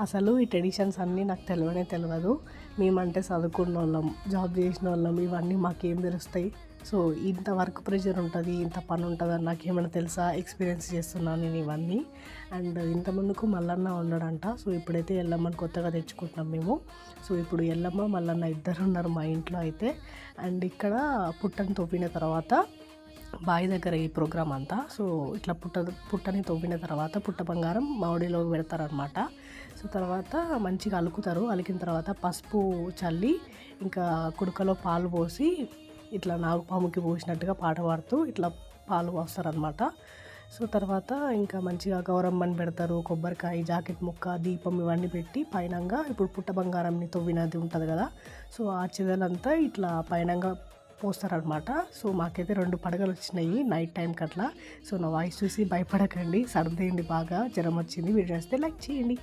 అసలు ఈ ట్రెడిషన్స్ అన్నీ నాకు తెలియనే తెలియదు. మేమంటే చదువుకున్న వాళ్ళం జాబ్ చేసిన వాళ్ళం ఇవన్నీ మాకేం తెలుస్తాయి. సో ఇంత వర్క్ ప్రెషర్ ఉంటుంది ఇంత పని ఉంటుంది అని నాకేమైనా తెలుసా? ఎక్స్పీరియన్స్ చేస్తున్నాను నేను ఇవన్నీ. అండ్ ఇంత ముందుకు మల్లన్న ఉన్నాడంట సో ఇప్పుడైతే ఎల్లమ్మని కొత్తగా తెచ్చుకుంటున్నాం మేము. సో ఇప్పుడు ఎల్లమ్మ మల్లన్న ఇద్దరు ఉన్నారు మా ఇంట్లో అయితే. అండ్ ఇక్కడ పుట్టని తోపిన తర్వాత బావి దగ్గర ఈ ప్రోగ్రామ్ అంతా. సో ఇట్లా పుట్ట పుట్టని తవ్విన తర్వాత పుట్ట బంగారం మామిడిలో పెడతారనమాట సో తర్వాత మంచిగా అలుకుతారు. అలికిన తర్వాత పసుపు చల్లి ఇంకా కుడుకలో పాలు పోసి ఇట్లా నాగుపాముకి పోసినట్టుగా పాట పాడుతూ ఇట్లా పాలు పోస్తారనమాట సో తర్వాత ఇంకా మంచిగా గౌరమ్మని పెడతారు. కొబ్బరికాయ జాకెట్ ముక్క దీపం ఇవన్నీ పెట్టి పైనంగా ఇప్పుడు పుట్ట బంగారంని తవ్వినది ఉంటుంది కదా. సో ఆ చెదలంతా ఇట్లా పైనంగా పోస్తారనమాట సో మాకైతే రెండు పడగలు వచ్చినాయి నైట్ టైంకి అట్లా సో నా వాయిస్ చూసి భయపడకండి. సర్దైంది బాగా. జ్వరం వచ్చింది వీడియో వస్తే లైక్ చేయండి.